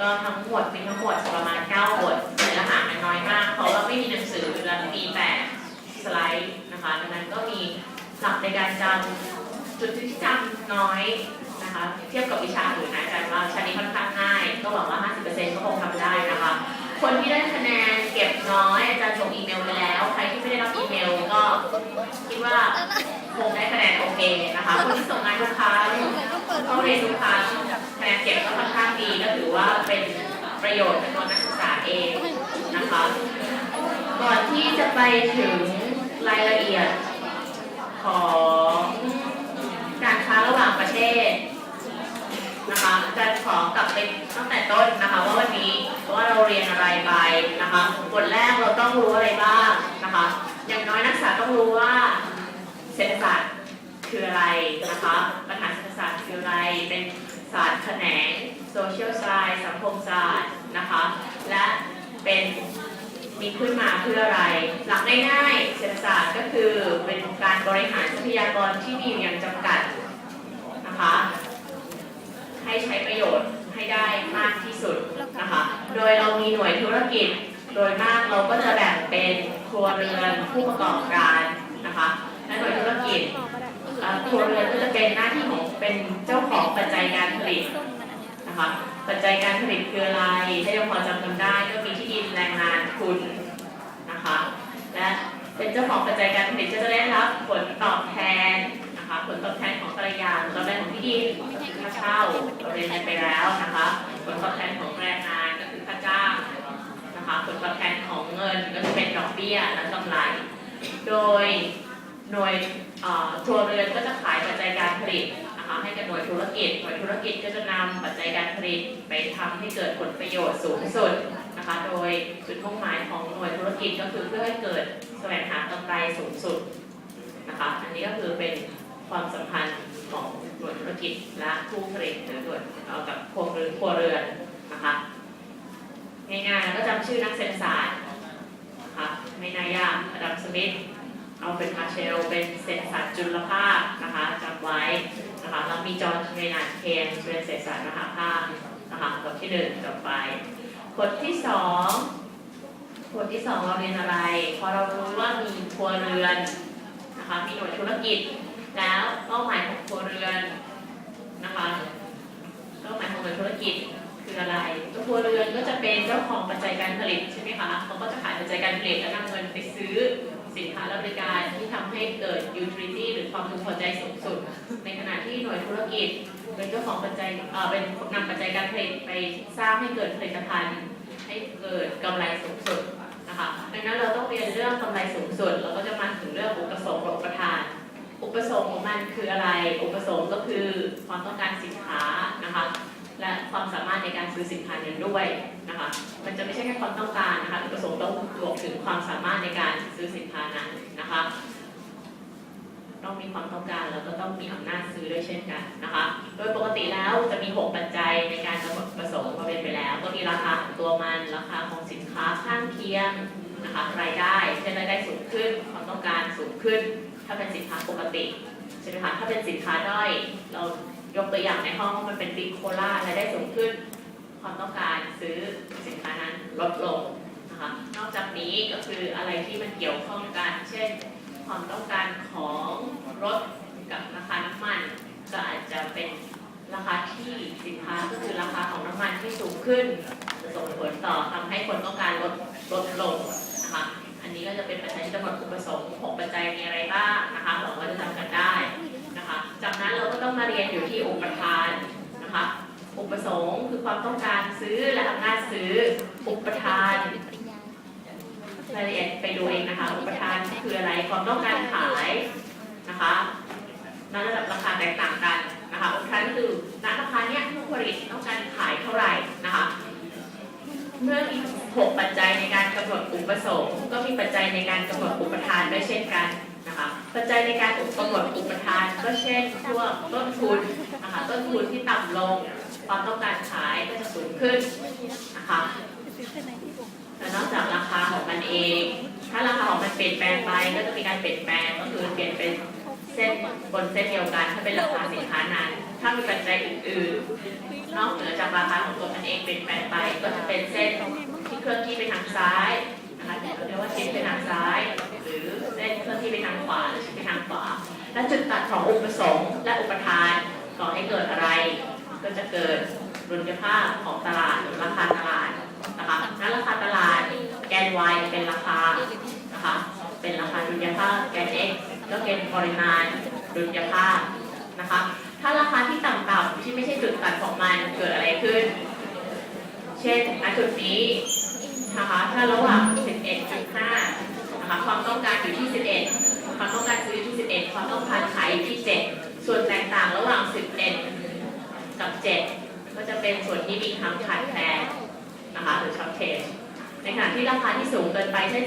ก็ทั้งหมดมีทั้งหมดประมาณ9บทเนื้อหามันน้อยมาก เพราะว่าไม่มีหนังสือแล้วมีแต่สไลด์นะคะดังนั้นก็มีหลักในการจำจุดที่จำน้อยนะคะ เทียบกับวิชาอื่นนะอาจารย์ว่าชั้นนี้ค่อนข้างง่าย ก็หวังว่า 50%ก็คงทำได้นะคะ คนที่ได้คะแนนเก็บน้อยอาจารย์ส่งอีเมลไปแล้ว ใครที่ไม่ได้รับอีเมลก็คิดว่าคงได้คะแนนโอเคนะคะคนที่ส่งงานลูกค้าเข้าเรียนลูกค้าคะแนนเก็บก็ค่อนข้างดีก็ถือว่าเป็นประโยชน์กับตัวนักศึกษาเองนะคะก่อนที่จะไปถึงรายละเอียดของการค้าระหว่างประเทศนะคะจะขอกลับไปตั้งแต่ต้นนะคะว่าวันนี้ เรียนอะไรไปนะคะบทแรกเราต้องรู้อะไรบ้างนะคะ อย่างน้อยนักศึกษาต้องรู้ว่าเศรษฐศาสตร์คืออะไรนะคะ ปัญหาเศรษฐศาสตร์คืออะไร เป็นศาสตร์แขนง social science สังคมศาสตร์นะคะ และเป็นมีขึ้นมาเพื่ออะไร หลักง่ายๆเศรษฐศาสตร์ก็คือเป็นการบริหารทรัพยากรที่มีอยู่อย่างจำกัดนะคะ ให้ใช้ประโยชน์ ให้ได้มากที่สุดนะคะ โดยเรามีหน่วยธุรกิจ โดยมากเราก็จะแบ่งเป็นครัวเรือนผู้ประกอบการนะคะและหน่วยธุรกิจเอ่อครัวเรือนก็จะเป็นหน้าที่ของเป็นเจ้าของปัจจัยการผลิตนะคะปัจจัยการผลิตคืออะไรถ้ายังพอจำกันได้ก็มีที่ดินแรงงานทุนนะคะและเป็นเจ้าของปัจจัยการผลิตก็จะได้รับผลตอบแทนนะคะผลตอบแทนของแต่ละอย่างผลตอบแทนของที่ดิน ค่าเช่าเราเรียนกันไปแล้วนะคะ ผลตอบแทนของแรงงานก็คือค่าจ้างนะคะ ผลตอบแทนของเงินก็จะเป็นดอกเบี้ยและกำไร โดยหน่วยเอ่อครัวเรือนก็จะขายปัจจัยการผลิตนะคะให้กับหน่วยธุรกิจ หน่วยธุรกิจก็จะนำปัจจัยการผลิตไปทำให้เกิดผลประโยชน์สูงสุดนะคะ โดยจุดมุ่งหมายของหน่วยธุรกิจก็คือเพื่อให้เกิดแสวงหากำไรสูงสุดนะคะ อันนี้ก็คือเป็นความสัมพันธ์ของหน่วยธุร กิจและผู้ผลิตหรือด่วยเอากับครัวเรือนครัวเรือนนะคะง่ายๆแล้วก็จำชื่อนักเศรษฐศาสตร์นะคะไม่น่ายากอดัมสมิธเอาเป็นมาเชลเป็นเศรษฐศาสตร์จุลภาคนะคะจำไว้นะคะแล้วมีจอห์นเมนาดเคนเป็นเศรษฐศาสตร์มหาภาคนะคะบทที่หนึ่งจบไปบทที่สองบทที่สองเราเรียนอะไร พอเรารู้ว่ามีครัวเรือนนะคะมีหน่วยธุรกิจ แล้วเป้าหมายของครัวเรือน นะคะเป้าหมายของหน่วยธุรกิจคืออะไรตัวครัวเรือนก็จะเป็นเจ้าของปัจจัยการผลิตใช่ไหมคะเขาก็จะขายปัจจัยการผลิตแล้วนำเงินไปซื้อสินค้าและบริการที่ทำให้เกิด utility หรือความพึงพอใจสูงสุด ในขณะที่หน่วยธุรกิจเป็นเจ้าของปัจจัยเเป็นนำปัจจัยการผลิตไปสร้างให้เกิดผลิตภัณฑ์ ให้เกิดกำไรสูงสุดนะคะดังนั้นเราต้องเรียนเรื่องกำไรสูงสุดเราก็จะมาถึงเรื่องอุปสงค์กับอุปทาน อุปสงค์ของมันคืออะไร อุปสงค์ก็คือความต้องการสินค้านะคะ และความสามารถในการซื้อสินค้านั้นด้วยนะคะ มันจะไม่ใช่แค่ความต้องการนะคะ อุปสงค์ต้องรวมถึงความสามารถในการซื้อสินค้านั้นนะคะ ต้องมีความต้องการแล้วก็ต้องมีอำนาจซื้อด้วยเช่นกันนะคะ โดยปกติแล้วจะมี 6 ปัจจัยในการกำหนดประสงค์มาเป็นไปแล้ว ก็มีราคาของตัวมัน ราคาของสินค้าข้างเคียงนะคะ รายได้เช่นรายได้สูงขึ้น ความต้องการสูงขึ้น ถ้าเป็นสินค้าปกติใช่ไหมคะถ้าเป็นสินค้าด้อยเรายกตัวอย่างในห้องว่ามันเป็นบิ๊กโคล่ารายได้สูงขึ้น ความต้องการซื้อสินค้านั้นลดลงนะคะนอกจากนี้ก็คืออะไรที่มันเกี่ยวข้องกัน เช่น ความต้องการของรถกับราคาน้ำมัน ก็อาจจะเป็นราคาที่สินค้าก็คือราคาของน้ำมันที่สูงขึ้นจะส่งผลต่อทำให้คนต้องการลดลดลงนะคะ อันนี้ก็จะเป็นปัจจัยที่กำหนดอุปสงค์ของปัจจัยมีอะไรบ้างนะคะหวังว่าจะจำกันได้นะคะ จากนั้นเราก็ต้องมาเรียนอยู่ที่อุปทานนะคะ อุปสงค์คือความต้องการซื้อและอำนาจซื้อ อุปทานรายละเอียดไปดูเองนะคะ อุปทานคืออะไร ความต้องการขายนะคะณระดับราคาแตกต่างกันนะคะอุปทานคือณราคาเนี้ยผู้ผลิตต้องการขายเท่าไหร่นะคะ เมื่อมี หกปัจจัยในการกำหนดอุปสงค์ ก็มีปัจจัยในการกำหนดอุปทานด้วยเช่นกันนะคะปัจจัยในการกำหนดอุปทาน ก็เช่นพวกต้นทุนนะคะต้นทุนที่ต่ำลงความต้องการขายก็จะสูงขึ้นนะคะแต่นอกจากราคาของมันเอง ถ้าราคาของมันเปลี่ยนแปลงไปก็จะมีการเปลี่ยนแปลงก็คือเปลี่ยนเป็นเส้นบนเส้นเดียวกัน ถ้าเป็นราคาสินค้านั้น ถ้ามีปัจจัยอื่นๆนอกเหนือจากราคาของตัวมัน x เปลี่ยนแปลงไปก็จะเป็นเส้น ที่เคลื่อนที่ไปทางซ้ายนะคะเราเรียกว่าชิดไปทางซ้าย หรือเส้นเคลื่อนที่ไปทางขวาหรือชิดไปทางขวา และจุดตัดของอุปสงค์และอุปทานก่อให้เกิดอะไร ก็จะเกิดดุลยภาพของตลาดหรือราคาตลาดนะคะนั้นราคาตลาดแกน y เป็นราคานะคะเป็นราคาดุลยภาพแกน x ก็เป็นปริมาณดุลยภาพนะคะถ้าราคาที่ต่ำๆที่ไม่ใช่จุดตัดของมันเกิดอะไรขึ้น เช่นณจุดนี้ นะคะถ้าระหว่าง11.5นะคะความต้องการอยู่ที่ 11 ความต้องการซื้ออยู่ที่ 11 ความต้องการขายอยู่ที่ 7 ส่วนแตกต่างระหว่าง 11 กับ 7 ก็จะเป็นส่วนที่มีคำขาดแคลนนะคะหรือช็อตเทจในขณะที่ราคาที่สูงเกินไปเช่น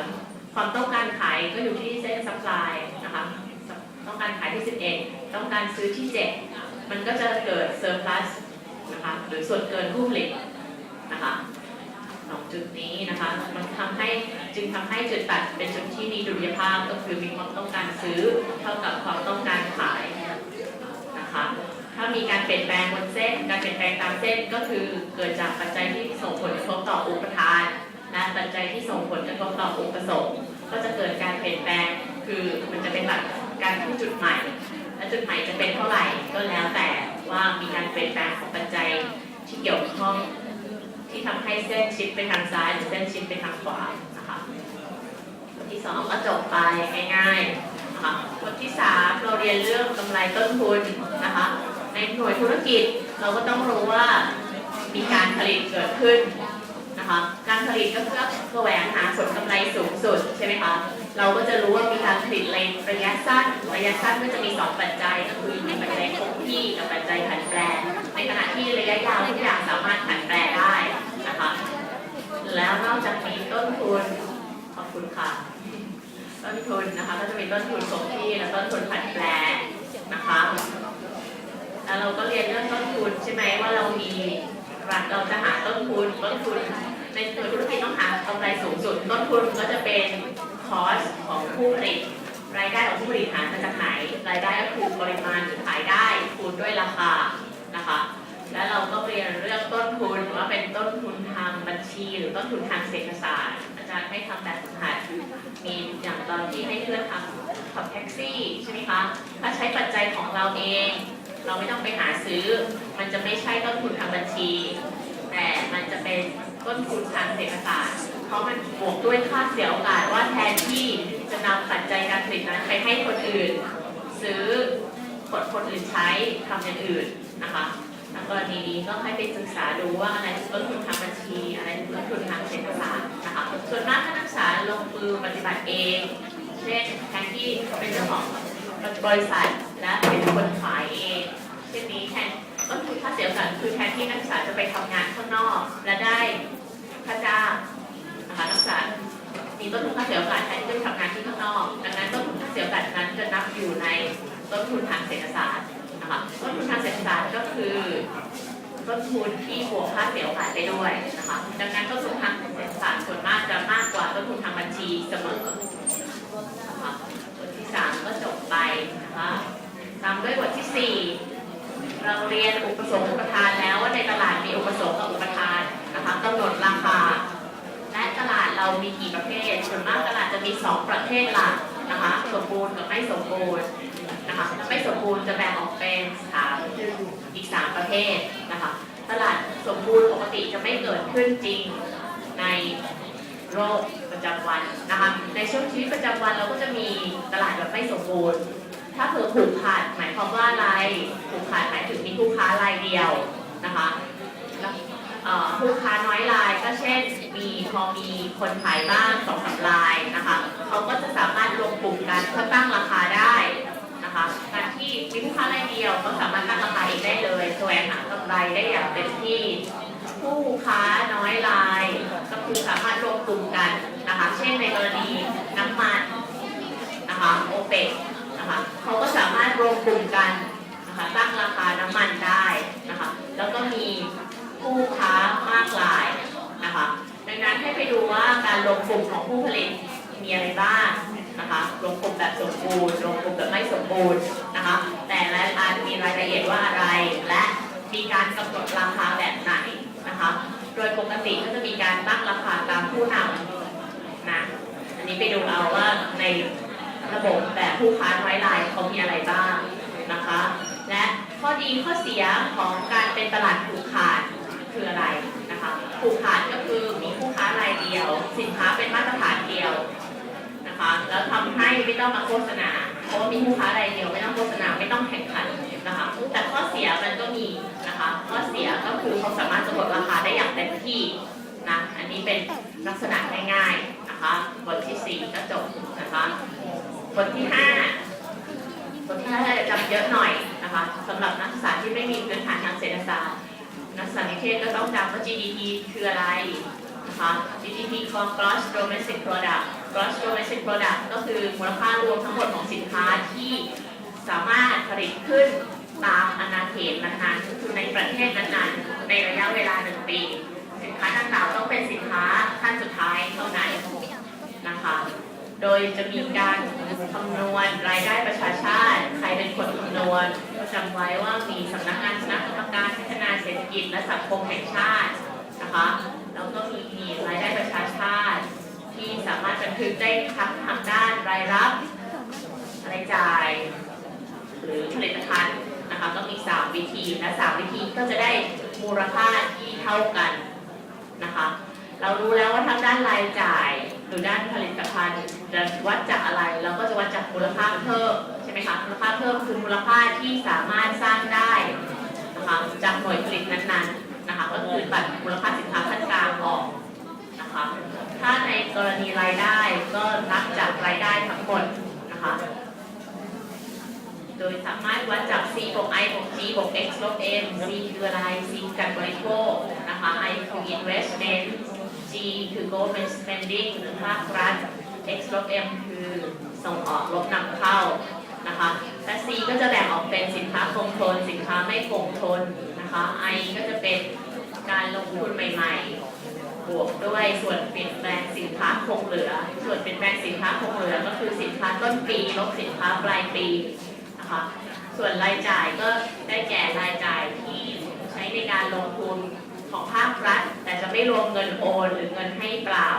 13 ความต้องการขายก็อยู่ที่เส้นซัพพลายนะคะต้องการขายที่ 11 ต้องการซื้อที่ 7 มันก็จะเกิดเซอร์พลัสนะคะหรือส่วนเกินผู้ผลิตนะคะ สองจุดนี้นะคะมันทำให้จึงทำให้จุดตัดเป็นจุดที่มีดุลยภาพก็คือมีความต้องการซื้อเท่ากับความต้องการขายนะคะถ้ามีการเปลี่ยนแปลงบนเส้น การเปลี่ยนแปลงตามเส้นก็คือเกิดจากปัจจัยที่ส่งผลกระทบต่ออุปทานและปัจจัยที่ส่งผลกระทบต่ออุปสงค์ก็จะเกิดการเปลี่ยนแปลงคือมันจะเป็นแบบการที่จุดใหม่ และจุดใหม่จะเป็นเท่าไหร่ก็แล้วแต่ว่ามีการเปลี่ยนแปลงของปัจจัยที่เกี่ยวข้อง ที่ทำให้เส้นชิดไปทางซ้ายหรือเส้นชิดไปทางขวานะคะบทที่สองก็จบไปง่ายๆนะคะบทที่สามเราเรียนเรื่องกำไรต้นทุนนะคะในหน่วยธุรกิจเราก็ต้องรู้ว่ามีการผลิตเกิดขึ้นนะคะการผลิตก็เพื่อแสวงหาผลกำไรสูงสุดใช่ไหมคะ เราก็จะรู้ว่ามีการผลิตในระยะสั้น ระยะสั้นก็จะมีสองปัจจัยก็คือมีปัจจัยคงที่กับปัจจัยผันแปร ในขณะที่ระยะยาวทุกอย่างสามารถผันแปรได้นะคะ แล้วนอกจากนี้ต้นทุนขอบคุณค่ะ ต้นทุนนะคะก็จะมีต้นทุนคงที่และต้นทุนผันแปรนะคะแล้วเราก็เรียนเรื่องต้นทุนใช่ไหมว่าเรามีรัฐเราจะหาต้นทุนต้นทุนในหน่วธุรกิจต้องหากำไรสูงสุด ต้นทุนก็จะเป็น อสของผู้ผลิตรายได้ของผู้ผลิตหามาจากไหน รายได้ก็คือปริมาณที่ขายได้คูณด้วยราคานะคะ แล้วเราก็เรียนเรื่องต้นทุนว่าเป็นต้นทุนทางบัญชี หรือต้นทุนทางเศรษฐศาสตร์ อาจารย์ให้ทำแบบฝึกหัดมีอย่างตอนที่ให้เพื่อนทำขับแท็กซี่ใช่ไหมคะถ้าใช้ปัจจัยของเราเอง เราไม่ต้องไปหาซื้อ มันจะไม่ใช่ต้นทุนทางบัญชี แต่มันจะเป็นต้นทุนทางเศรษฐศาสตร์ เพราะมันบวกด้วยค่าเสียโอกาสว่าแทนที่จะนำปัจจัยการผลิตนั้นไปให้คนอื่น ซื้อคนคนอื่นใช้ทำอย่างอื่นนะคะในกรณีนี้ก็ให้ไปศึกษาดูว่าอะไรคือต้นทุนทางบัญชี อะไรคือต้นทุนทางเศรษฐศาสตร์นะคะส่วนมากถ้านักศึกษาลงมือปฏิบัติเองเช่นแทนที่เป็นเจ้าของบริษัทและเป็นคนขายเองเช่นนี้แทนต้นทุนค่าเสียโอกาสคือแทนที่นักศึกษาจะไปทำงานข้างนอก และได้ค่าจ้าง นะคะนักศึกษามีต้นทุนค่าเสียโอกาสแทนที่จะไปทำงานที่ข้างนอก ดังนั้นต้นทุนค่าเสียโอกาสนั้นจะนับอยู่ในต้นทุนทางเศรษฐศาสตร์นะคะต้นทุนทางเศรษฐศาสตร์ก็คือต้นทุนที่บวกค่าเสียโอกาสได้ด้วยนะคะดังนั้นต้นทุนทางเศรษฐศาสตร์ส่วนมากจะมากกว่าต้นทุนทางบัญชีเสมอนะคะบทที่สามก็จบไปนะคะตามด้วยบทที่สี่เราเรียนอุปสงค์อุปทานแล้วว่าในตลาดมีอุปสงค์กับอุปทานนะคะกำหนดราคา ละตลาดเรามีกี่ประเภท ส่วนมากตลาดจะมี 2 ประเภทหลักนะคะ สมบูรณ์กับไม่สมบูรณ์นะคะไม่สมบูรณ์จะแบ่งออกเป็นสามอีก 3 ประเภทนะคะ ตลาดสมบูรณ์ปกติจะไม่เกิดขึ้นจริงในโรคประจำวันนะคะ ในช่วงชีวิตประจำวันเราก็จะมีตลาดแบบไม่สมบูรณ์ ถ้าเผื่อผูกขาดหมายความว่าอะไร ผูกขาดหมายถึงมีผู้ค้ารายเดียวนะคะ ผู้ค้าน้อยรายก็เช่น มีพอมีคนขายบ้างสองสามรายนะคะเขาก็จะสามารถรวมกลุ่มกันเพื่อตั้งราคาได้นะคะการที่มีผู้ค้ารายเดียวก็สามารถตั้งราคาเองได้เลยแสวงหากำไรได้อย่างเต็มที่ ผู้ค้าน้อยรายก็คือสามารถรวมกลุ่มกันนะคะเช่นในกรณีน้ำมันนะคะโอเปกนะคะเขาก็สามารถรวมกลุ่มกันนะคะตั้งราคาน้ำมันได้นะคะแล้วก็มี ผู้ค้ามากมายนะคะดังนั้นให้ไปดูว่าการลงกลุ่มของผู้ผลิตมีอะไรบ้างนะคะลงกลุ่มแบบสมบูรณ์ลงกลุ่มแบบไม่สมบูรณ์นะคะแต่ละอันมีรายละเอียดว่าอะไรและมีการกำหนดราคาแบบไหนนะคะโดยปกติก็จะมีการตั้งราคาตามผู้นำนะอันนี้ไปดูเอาว่าในระบบแบบผู้ค้ารายรายเขามีอะไรบ้างนะคะ และข้อดีข้อเสียของการเป็นตลาดผูกขาด คืออะไรนะคะผูกขาดก็คือมีผู้ค้ารายเดียว สินค้าเป็นมาตรฐานเดียวนะคะแล้วทำให้ไม่ต้องมาโฆษณา เพราะว่ามีผู้ค้ารายเดียวไม่ต้องโฆษณาไม่ต้องแข่งขันนะคะแต่ข้อเสียมันก็มีนะคะข้อเสียก็คือเขาสามารถกำหนดราคาได้อย่างเต็มที่นะอันนี้เป็นลักษณะง่ายๆนะคะบทที่สี่ก็จบนะคะบทที่ห้าบทที่ห้าจะจำเยอะหน่อยนะคะสำหรับนักศึกษาที่ไม่มีพื้นฐานทางเศรษฐศาสตร์ ษานิเทศก็ต้องจำว่า GDP คืออะไรนะคะ GDP คือ Gross Domestic Product Gross Domestic Product ก็คือมูลค่ารวมทั้งหมดของสินค้าที่สามารถผลิตขึ้นตามอาณาเขตนั้นๆคือในประเทศนั้นๆ ในระยะเวลาหนึ่งปี สินค้าดังกล่าวต้องเป็นสินค้าขั้นสุดท้ายเท่านั้นนะคะ โดยจะมีการคำนวณรายได้ประชาชาติ ใครเป็นคนคำนวณจำไว้ว่ามีสำนักงานคณะกรรมการพัฒนาเศรษฐกิจและสังคมแห่งชาตินะคะแล้วก็มีมีรายได้ประชาชาติ ที่สามารถบันทึกได้ทั้งทางด้านรายรับรายจ่าย หรือผลิตภัณฑ์นะคะก็มี 3 วิธีและ 3 วิธีก็จะได้มูลค่าที่เท่ากันนะคะ เรารู้แล้วว่าทางด้านรายจ่ายหรือด้านผลิตภัณฑ์ จะวัดจากอะไรเราก็จะวัดจากมูลค่าเพิ่มใช่ไหมคะมูลค่าเพิ่มคือมูลค่าที่สามารถสร้างได้นะคะจากหน่วยผลิตนั้นๆนะคะก็คือตัดมูลค่าสินค้าขั้นกลางออกนะคะถ้าในกรณีรายได้ก็นับจากรายได้ทั้งหมดนะคะโดยสามารถวัดจาก C บวก I บวก G บวก X ลบ M C คืออะไร C คือการบริโภคนะคะ I คือ investment G คือ government spending หรือภาครัฐ X ลบ M คือส่งออกลบนำเข้านะคะและ C ก็จะแบ่งออกเป็นสินค้าคงทน สินค้าไม่คงทนนะคะ I ก็จะเป็นการลงทุนใหม่ ๆ บวกด้วยส่วนเปลี่ยนแปลงสินค้าคงเหลือ ส่วนเปลี่ยนแปลงสินค้าคงเหลือก็คือสินค้าต้นปีลบสินค้าปลายปีนะคะส่วนรายจ่ายก็ได้แก่รายจ่ายที่ใช้ในการลงทุนของภาครัฐ แต่จะไม่รวมเงินโอนหรือเงินให้เปล่า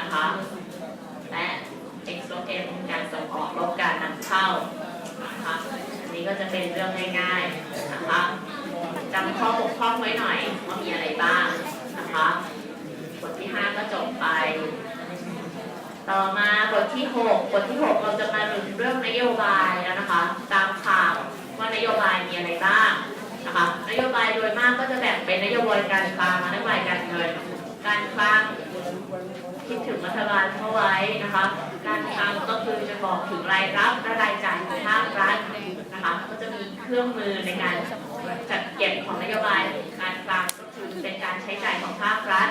นะคะและ X ลบ M การส่งออกลบการนำเข้านะคะอันนี้ก็จะเป็นเรื่องง่ายๆนะคะจำข้อบกพร่องไว้หน่อยว่ามีอะไรบ้างนะคะบทที่ 5 ก็จบไป ต่อมาบทที่ 6 บทที่ 6 เราจะมาดูเรื่องนโยบายแล้วนะคะ ตามข่าวว่านโยบายมีอะไรบ้างนะคะนโยบายโดยมากก็จะแบ่งเป็นนโยบายการคลังนโยบายการเงิน การคลัง คิดถึงรัฐบาลเข้าไว้นะคะการคลังก็คือจะบอกถึงรายรับและรายจ่ายของภาครัฐนะคะก็จะมีเครื่องมือในการจัดเก็บของนโยบายการคลังก็คือเป็นการใช้จ่ายของภาครัฐ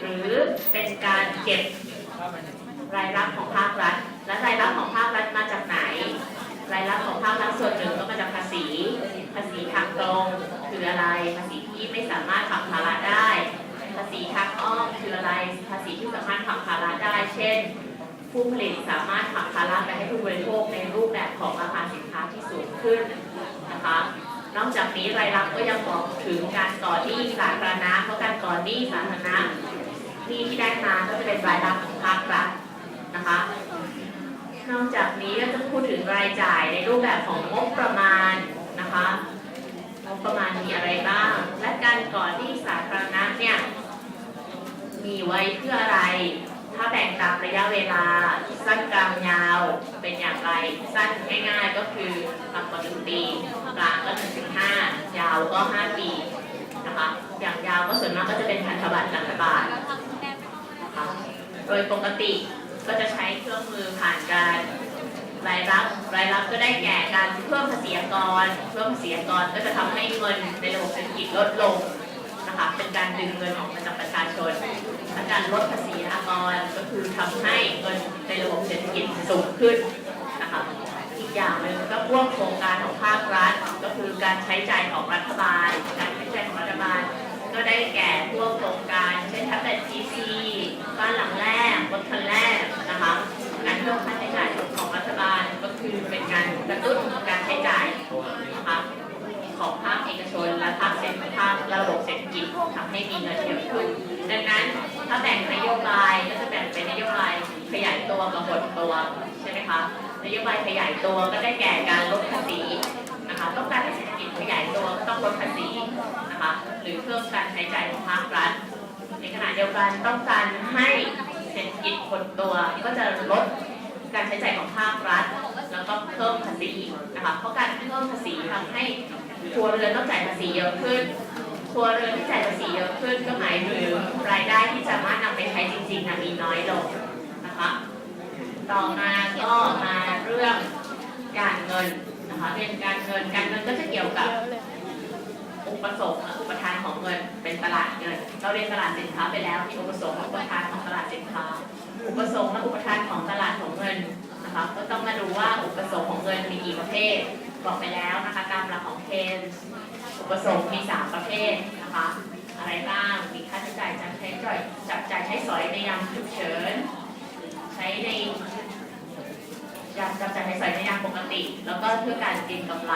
หรือเป็นการเก็บรายรับของภาครัฐ และรายรับของภาครัฐมาจากไหน รายรับของภาครัฐส่วนหนึ่งก็มาจากภาษี ภาษีทางตรงคืออะไรภาษีที่ไม่สามารถผลักภาระได้ ภาษีทางอ้อมคืออะไร ภาษีที่สามารถผักภาระได้ เช่น ผู้ผลิตสามารถผักภาระไปให้ผู้บริโภคในรูปแบบของราคาสินค้าที่สูงขึ้นนะคะ นอกจากนี้รายรับก็ยังบอกถึงการก่อหนี้สาธารณะเพราะการก่อหนี้สาธารณะหนี้ที่ได้มาก็จะเป็นรายรับของภาครัฐนะคะ นอกจากนี้ก็จะพูดถึงรายจ่ายในรูปแบบของงบประมาณนะคะงบประมาณมีอะไรบ้าง และการก่อนที่สาธารณะเนี่ย มีไว้เพื่ออะไร ถ้าแบ่งตามระยะเวลา สั้นกลางยาวเป็นอย่างไร สั้นง่ายๆก็คือต่ำกว่าหนึ่งปี กลางก็หนึ่งถึงห้ายาวก็ห้าปีนะคะอย่างยาวก็ส่วนมากก็จะเป็นพันธบัตรรัฐบาลนะคะโดยปกติก็จะใช้เครื่องมือผ่านการรายรับรายรับก็ได้แก่การเพิ่มภาษีกรเพิ่มภาษีกรก็จะทำให้เงินในระบบเศรษฐกิจลดลง นะคะเป็นการดึงเงินออกมาจากประชาชนและการลดภาษีอากรก็คือทำให้เงินในระบบเศรษฐกิจสูงขึ้นนะคะอีกอย่างหนึ่งก็พวกโครงการของภาครัฐ ก็คือการใช้จ่ายของรัฐบาล การใช้จ่ายของรัฐบาล ก็ได้แก่พวกโครงการเช่นแท็บเล็ตพีซีบ้านหลังแรกรถคันแรกนะคะการเพิ่มค่าใช้จ่ายของรัฐบาลก็คือเป็นการกระตุ้นการใช้จ่ายนะคะ ของภาคเอกชน และภาคเศรษฐภาคระบบเศรษฐกิจทำให้มีเงินเยอะขึ้น ดังนั้นถ้าแบ่งนโยบายก็จะแบ่งเป็นนโยบายขยายตัวกับหดตัวใช่ไหมคะนโยบายขยายตัวก็ได้แก่การลดภาษีนะคะต้องการให้เศรษฐกิจขยายตัวก็ต้องลดภาษีนะคะหรือเพิ่มการใช้จ่ายของภาครัฐ ในขณะเดียวกันต้องการให้เศรษฐกิจหดตัวก็จะลดการใช้จ่ายของภาครัฐ แล้วก็เพิ่มภาษีนะคะเพราะการเพิ่มภาษีทำให้ ครัวเรือนต้องจ่ายภาษีเยอะขึ้นครัวเรือนที่จ่ายภาษีเยอะขึ้นก็หมายถึงรายได้ที่สามารถนำไปใช้จริงๆนะมีน้อยลงนะคะต่อมาก็มาเรื่องการเงินนะคะเรียนการเงินการเงินก็จะเกี่ยวกับอุปสงค์อุปทานของเงินเป็นตลาดเงิน เราเรียนตลาดสินค้าไปแล้วมีอุปสงค์และอุปทานของตลาดสินค้า อุปสงค์และอุปทานของตลาดของเงินนะคะก็ต้องมาดูว่าอุปสงค์ของเงินมีกี่ประเภท บอกไปแล้วนะคะตามหลักของเคนอุปสงค์มีสามประเภทนะคะ อะไรบ้าง มีค่าใช้จ่ายจับใช้จ่ายจับจ่ายใช้สอยในยามฉุกเฉิน ใช้ในยามจับจ่ายใช้สอยในยามปกติ แล้วก็เพื่อการเก็งกำไร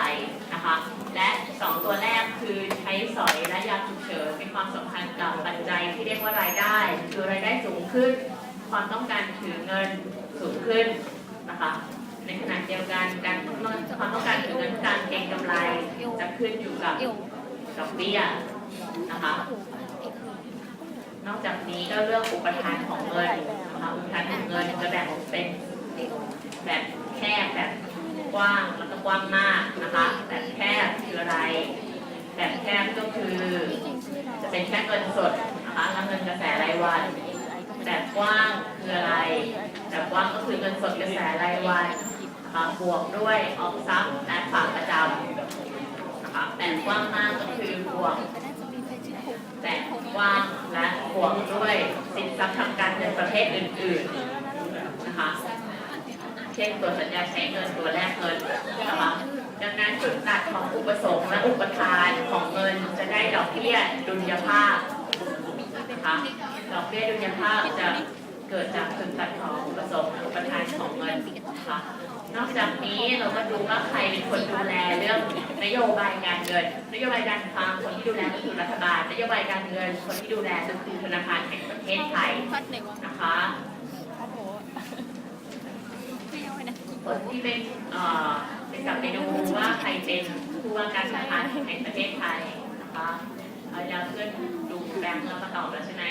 นะคะ และสองตัวแรกคือใช้สอยและยามฉุกเฉินมีความสัมพันธ์กับปัจจัยที่เรียกว่ารายได้ คือรายได้สูงขึ้น ความต้องการถือเงินสูงขึ้นนะคะ ในขณะเดียวกันการความต้องการถือเงินการเก็งกำไรจะขึ้นอยู่กับดอกเบี้ยนะคะนอกจากนี้ก็เรื่องอุปทานของเงินนะคะอุปทานของเงินจะแบ่งออกเป็นแบบแคบแบบกว้างแล้วก็กว้างมากนะคะแบบแคบคืออะไร แบบแคบก็คือ จะเป็นแค่เงินสดนะคะแล้วเงินกระแสรายวันแบบกว้างคืออะไร แบบกว้างก็คือเงินสดกระแสรายวัน นะคะบวกด้วยออมทรัพย์และฝากประจำนะคะแบบกว้างมากก็คือบวกแต่งกว้างและบวกด้วยสินทรัพย์ทางการเงินประเภทอื่นๆนะคะเช่นตัวสัญญาใช้เงินตัวแรกเงินนะคะดังนั้นจุดตัดของอุปสงค์และอุปทานของเงินจะได้ดอกเบี้ยดุลยภาพนะคะดอกเบี้ยดุลยภาพจะ เกิดจากจุดตัดของอุปสงค์และอุปทานของเงินนะคะนอกจากนี้เราก็ดูว่าใครเป็นคนดูแลเรื่องนโยบายการเงิน นโยบายการคลังคนที่ดูแลก็คือรัฐบาล นโยบายการเงิน คนที่ดูแลก็คือธนาคารแห่งประเทศไทยนะคะคนที่เป็นเอ่อเป็นกับไปดูว่าใครเป็นผู้ว่าการธนาคารแห่งประเทศไทยนะคะเอาจะเพื่อนดูแบงค์แล้วมาตอบแล้วใช่ไหม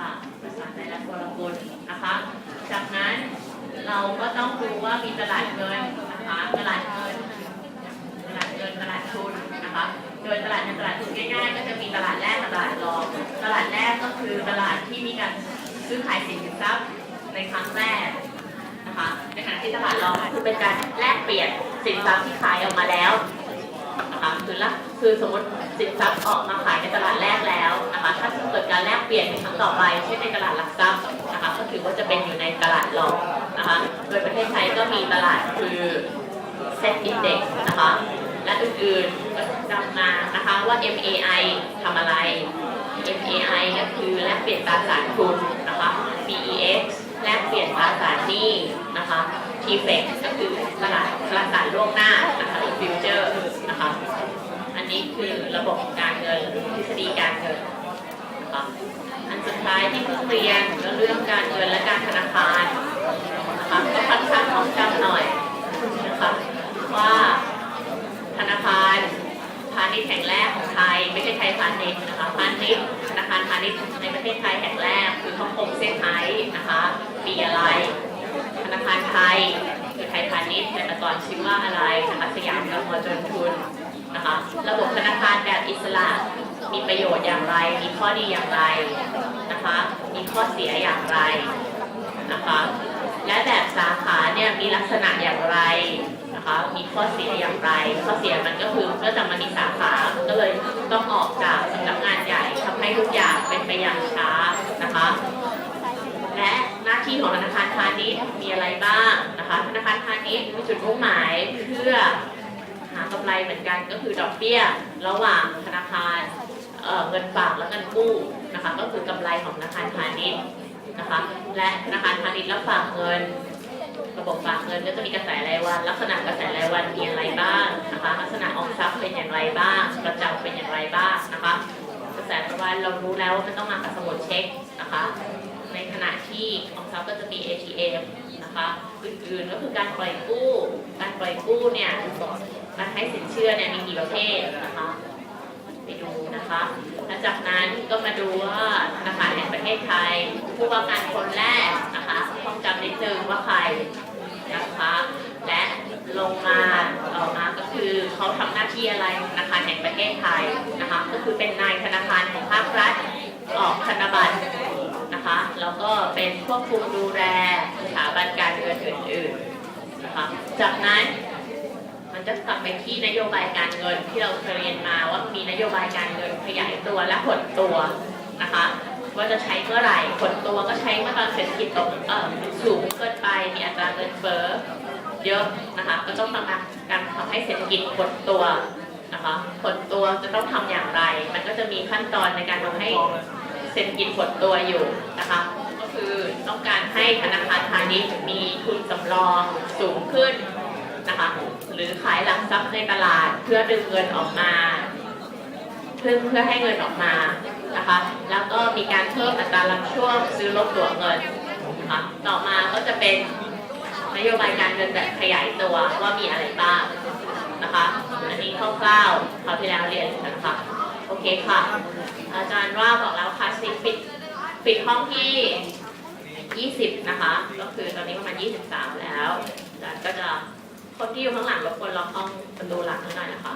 ค่ะภาษาไทยและวรกุลนะคะ จากนั้นเราก็ต้องดูว่ามีตลาดเงินนะคะตลาดเงินตลาดเงินตลาดทุนนะคะ โดยตลาดเงินตลาดทุนง่ายๆ ก็จะมีตลาดแรกตลาดรอง ตลาดแรกก็คือตลาดที่มีการซื้อขายสินทรัพย์ในครั้งแรกนะคะในขณะที่ตลาดรองคือเป็นการแลกเปลี่ยนสินทรัพย์ที่ขายออกมาแล้ว คะคือละคือสมมติสินทรัพย์ออกมาขายในตลาดแรกแล้วนะคะถ้าเกิดการแลกเปลี่ยนในครั้งต่อไปเช่นในตลาดหลักทรัพย์นะคะก็ถือว่าจะเป็นอยู่ในตลาดรองนะคะโดยประเทศไทยก็มีตลาดคือเซ็ตอินเด็กนะคะและอื่นๆก็จำมานะคะว่า MAI ทำอะไร MAI ก็คือแลกเปลี่ยนตราสารทุนนะคะ BEX แลกเปลี่ยนตราสารหนี้ นะคะ TFEX ก็คือตลาดตราสารล่วงหน้านะคะหรือฟิวเจอร์นะคะอันนี้คือระบบการเงินทฤษฎีการเงินนะคะอันสุดท้ายที่เพิ่งเรียนก็เรื่องการเงินและการธนาคารนะคะก็ค่อนข้างต้องจำหน่อยนะคะว่าธนาคารพาณิชย์แห่งแรกของไทย ไม่ใช่ไทยพาณิชย์นะคะพาณิชย์ธนาคารพาณิชย์ในประเทศไทยแห่งแรก คือฮ่องกงเซี่ยงไฮ้นะคะปีอะไร นาคารไทยคือไทยพาณิชย์แต่ก่อนชื่อว่าอะไรนะคะสยามกำมจนทุนนะคะระบบธนาคารแบบอิสระมีประโยชน์อย่างไร มีข้อดีอย่างไรนะคะ มีข้อเสียอย่างไรนะคะ และแบบสาขาเนี่ยมีลักษณะอย่างไรนะคะ มีข้อเสียอย่างไร ข้อเสียมันก็คือเนื่องจากมันมีสาขา ก็เลยต้องออกจากสำนักงานใหญ่ทำให้ทุกอย่างเป็นไปอย่างช้านะคะ และ น้าที่ของธนาคารพาณิชย์มีอะไรบ้างนะคะ ธนาคารพาณิชย์มีจุดมุ่งหมายเพื่อหากำไรเหมือนกันก็คือดอกเบี้ย ระหว่างธนาคารเเงินฝากและเงินกู้นะคะก็คือกำไรของธนาคารพาณิชย์นะคะและธนาคารพาณิชย์รับฝากเงิน ระบบฝากเงินก็จะมีกระแสรายวัน ลักษณะกระแสรายวันมีอะไรบ้างนะคะลักษณะออมทรัพย์เป็นอย่างไรบ้าง ประจำเป็นอย่างไรบ้างนะคะกระแสรายวันเรารู้แล้วว่ามันต้องมากับสมุดเช็คนะคะ ในขณะที่ของเขาก็จะมี ATM นะคะอื่นๆก็คือการปล่อยกู้ การปล่อยกู้เนี่ยการให้สินเชื่อเนี่ยมีกี่ประเภทนะคะไปดูนะคะหลังจากนั้นก็มาดูว่าธนาคารแห่งประเทศไทย ผู้ว่าการคนแรกนะคะต้องจำนิดนึงว่าใครนะคะและลงมาต่อมาก็คือเขาทำหน้าที่อะไรธนาคารแห่งประเทศไทยนะคะก็คือเป็นนายธนาคารของภาครัฐออกธนบัตร นะคะ แล้วก็เป็นควบคุมดูแลสถาบันการเงินอื่นๆนะคะ จากนั้นมันจะกลับไปที่นโยบายการเงินที่เราเคยเรียนมาว่ามีนโยบายการเงินขยายตัวและหดตัวนะคะว่าจะใช้เมื่อไหร่หดตัวก็ใช้เมื่อตอนเศรษฐกิจตกเออสูงเกินไปมีอัตราเงินเฟ้อเยอะนะคะ ก็ต้องทำการทำให้เศรษฐกิจหดตัวนะคะหดตัวจะต้องทำอย่างไร มันก็จะมีขั้นตอนในการทำให้ เศรษฐกิจหดตัวอยู่นะคะก็คือต้องการให้ธนาคารพาณิชย์มีทุนสำรองสูงขึ้นนะคะหรือขายหลักทรัพย์ในตลาดเพื่อดึงเงินออกมาเพื่อเพื่อให้เงินออกมานะคะแล้วก็มีการเพิ่มอัตรารับช่วงซื้อลดตัวเงินนะคะต่อมาก็จะเป็นนโยบายการเงินแบบขยายตัวว่ามีอะไรบ้างนะคะ อันนี้คร่าวๆคราวที่แล้วเรียนนะคะ โอเคค่ะ อาจารย์ว่าบอกแล้วค่ะสิปิดปิดห้องที่ 20 นะคะ ก็คือตอนนี้ประมาณ 23 แล้วอาจารย์ก็จะคนที่อยู่ข้างหลังรบกวนล็อกห้องประตูหลังให้หน่อยนะคะ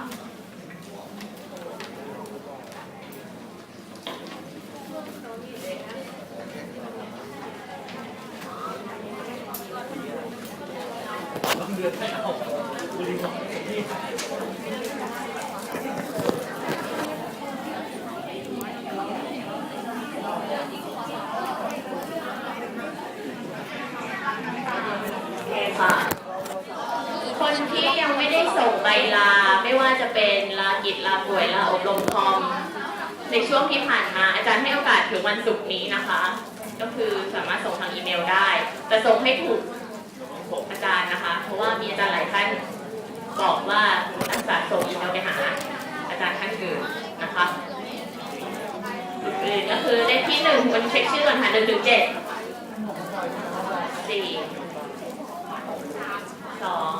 โอ ส่งใบลาไม่ว่าจะเป็นลากิจลาป่วยลาอบรมคอม ในช่วงที่ผ่านมาอาจารย์ให้โอกาสถึงวันศุกร์นี้นะคะ ก็คือสามารถส่งทางอีเมลได้ แต่ส่งให้ถูกของอาจารย์นะคะ เพราะว่ามีอาจารย์หลายท่านบอกว่านักศึกษาส่งอีเมลไปหา อาจารย์ท่านอื่นนะคะอื่นก็คือเลขที่หนึ่งคนเช็คชื่อก่อนค่ะหนึ่งถึงเจ็ดสี่สอง